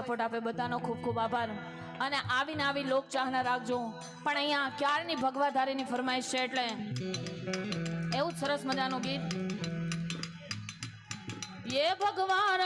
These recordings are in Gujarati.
સપોર્ટ આપે બધાનો ખૂબ ખૂબ આભાર. અને આવીને આવી લોક ચાહના રાખજો. પણ અહીંયા ક્યારની ભગવાધારીની ફરમાઈશ છે એટલે એવું જ સરસ મજાનું ગીત. ભગવાન ભગવાન.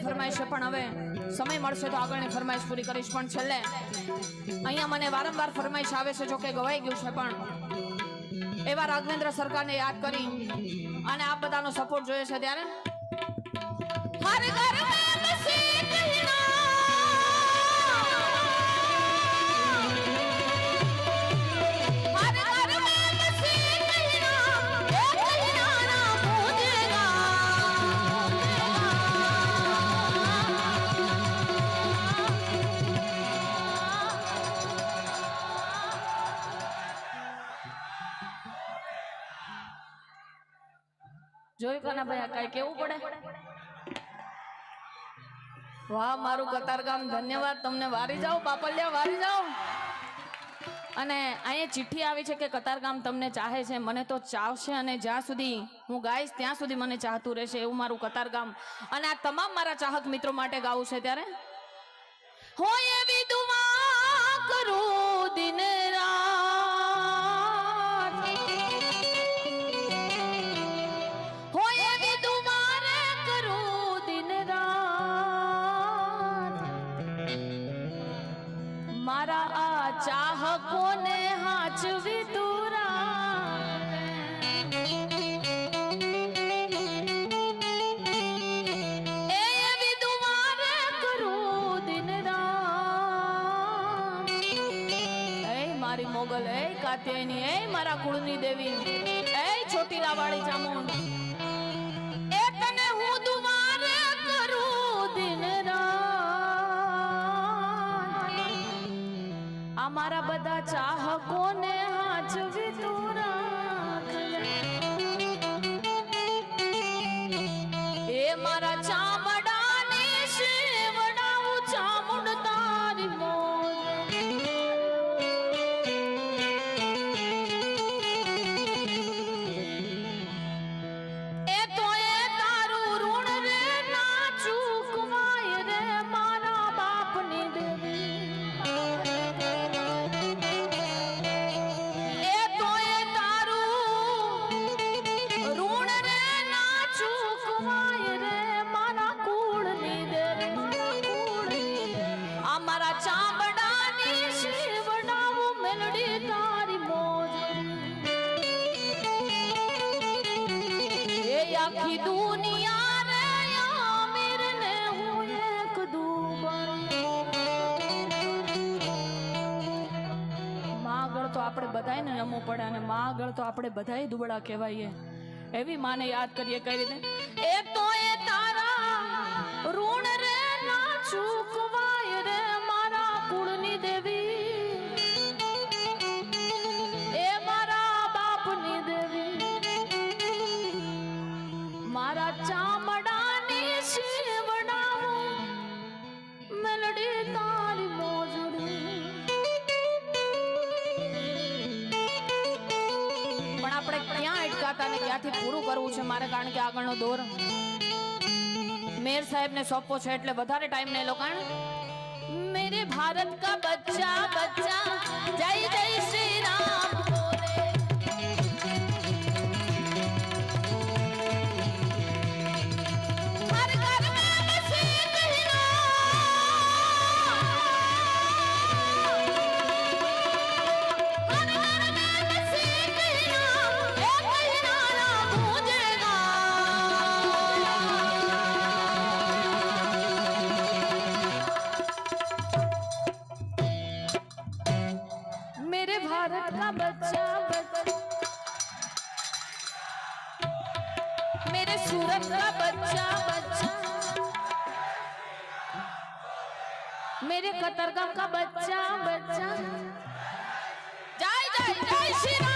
ઘણી ફરમાઈશ છે, પણ હવે સમય મળશે તો આગળની ફરમાઈશ પૂરી કરીશ પણ છેલ્લે અહીંયા મને વારંવાર ફરમાઈશ આવે છે, જો કે ગવાઈ ગયું છે, પણ એવા રાઘવેન્દ્ર સરકારને યાદ કરી અને આપ બધાનો સપોર્ટ જોઈએ છે ત્યારે? જોયું કાના ભાઈ આ કેવું પડે? વાહ, મારું કતારગામ, ધન્યવાદ. તમને વારી જાઓ, પાપલિયા, વારી જાઓ. અને અહીંયા ચિઠ્ઠી આવી છે કે કતારગામ તમને ચાહે છે, મને તો ચાવશે અને જ્યાં સુધી હું ગાઈશ, ત્યાં સુધી મને ચાહતું રહેશે એવું મારું કતારગામ. અને આ તમામ મારા ચાહક મિત્રો માટે ગાવું છે ત્યારે? હોય એવી દુઆ કરું દિન મોગલ એ કાત્યાયની એ મારા કુળની દેવી. એ ચોટીલા વાળી ચામુંડ. એ તને હું દુઆ કરું દિન રાત. આ બધા ચાહકોને હાચવી તું રાખ. આખી આગળ તો આપણે બધાય ને પડે અને માં તો આપણે બધાય દુબળા કહેવાઈએ એવી માને યાદ કરીએ કઈ રીતે અટકાતા પૂરું કરવું છે મારે કારણ કે આગળનો દોર મેર સાહેબ ને સોંપવો છે એટલે વધારે ટાઈમ ને લોકો મેરે ભારત કા બચ્ચા બચ્ચા, જય જય શ્રી રામ. भारत का बच्चा। बच्चा मेरे सूरत का बच्चा बच्चा। मेरे कतरगम का बच्चा बच्चा। जय जय जय श्री।